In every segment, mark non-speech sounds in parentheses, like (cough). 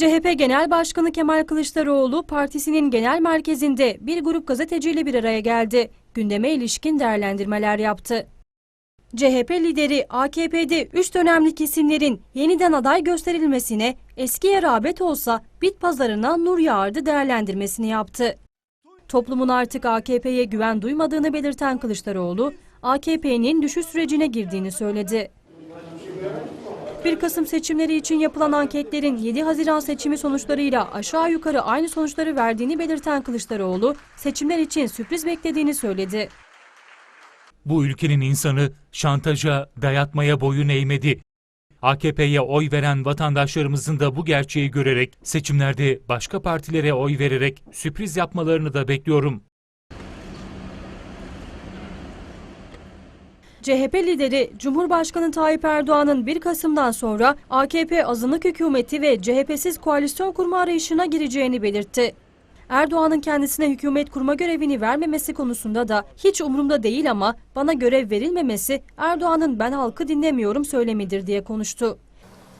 CHP Genel Başkanı Kemal Kılıçdaroğlu partisinin genel merkezinde bir grup gazeteciyle bir araya geldi. Gündeme ilişkin değerlendirmeler yaptı. CHP lideri AKP'de 3 dönemlik isimlerin yeniden aday gösterilmesine eskiye rağbet olsa bit pazarına nur yağardı değerlendirmesini yaptı. Toplumun artık AKP'ye güven duymadığını belirten Kılıçdaroğlu, AKP'nin düşüş sürecine girdiğini söyledi. 1 Kasım seçimleri için yapılan anketlerin 7 Haziran seçimi sonuçlarıyla aşağı yukarı aynı sonuçları verdiğini belirten Kılıçdaroğlu, seçimler için sürpriz beklediğini söyledi. Bu ülkenin insanı şantaja, dayatmaya boyun eğmedi. AKP'ye oy veren vatandaşlarımızın da bu gerçeği görerek seçimlerde başka partilere oy vererek sürpriz yapmalarını da bekliyorum. CHP lideri Cumhurbaşkanı Tayyip Erdoğan'ın 1 Kasım'dan sonra AKP azınlık hükümeti ve CHP'siz koalisyon kurma arayışına gireceğini belirtti. Erdoğan'ın kendisine hükümet kurma görevini vermemesi konusunda da hiç umurumda değil ama bana görev verilmemesi Erdoğan'ın ben halkı dinlemiyorum söylemidir diye konuştu.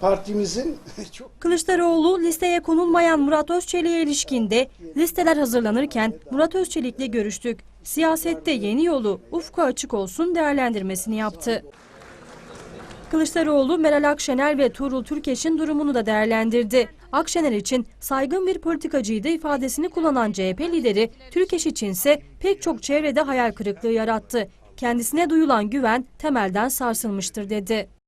Partimizin (laughs) çok Kılıçdaroğlu listeye konulmayan Murat Özçelik'e ilişkinde listeler hazırlanırken Murat Özçelik'le görüştük. Siyasette yeni yolu ufku açık olsun değerlendirmesini yaptı. Kılıçdaroğlu Meral Akşener ve Tuğrul Türkeş'in durumunu da değerlendirdi. Akşener için saygın bir politikacıydı ifadesini kullanan CHP lideri Türkeş içinse pek çok çevrede hayal kırıklığı yarattı. Kendisine duyulan güven temelden sarsılmıştır dedi.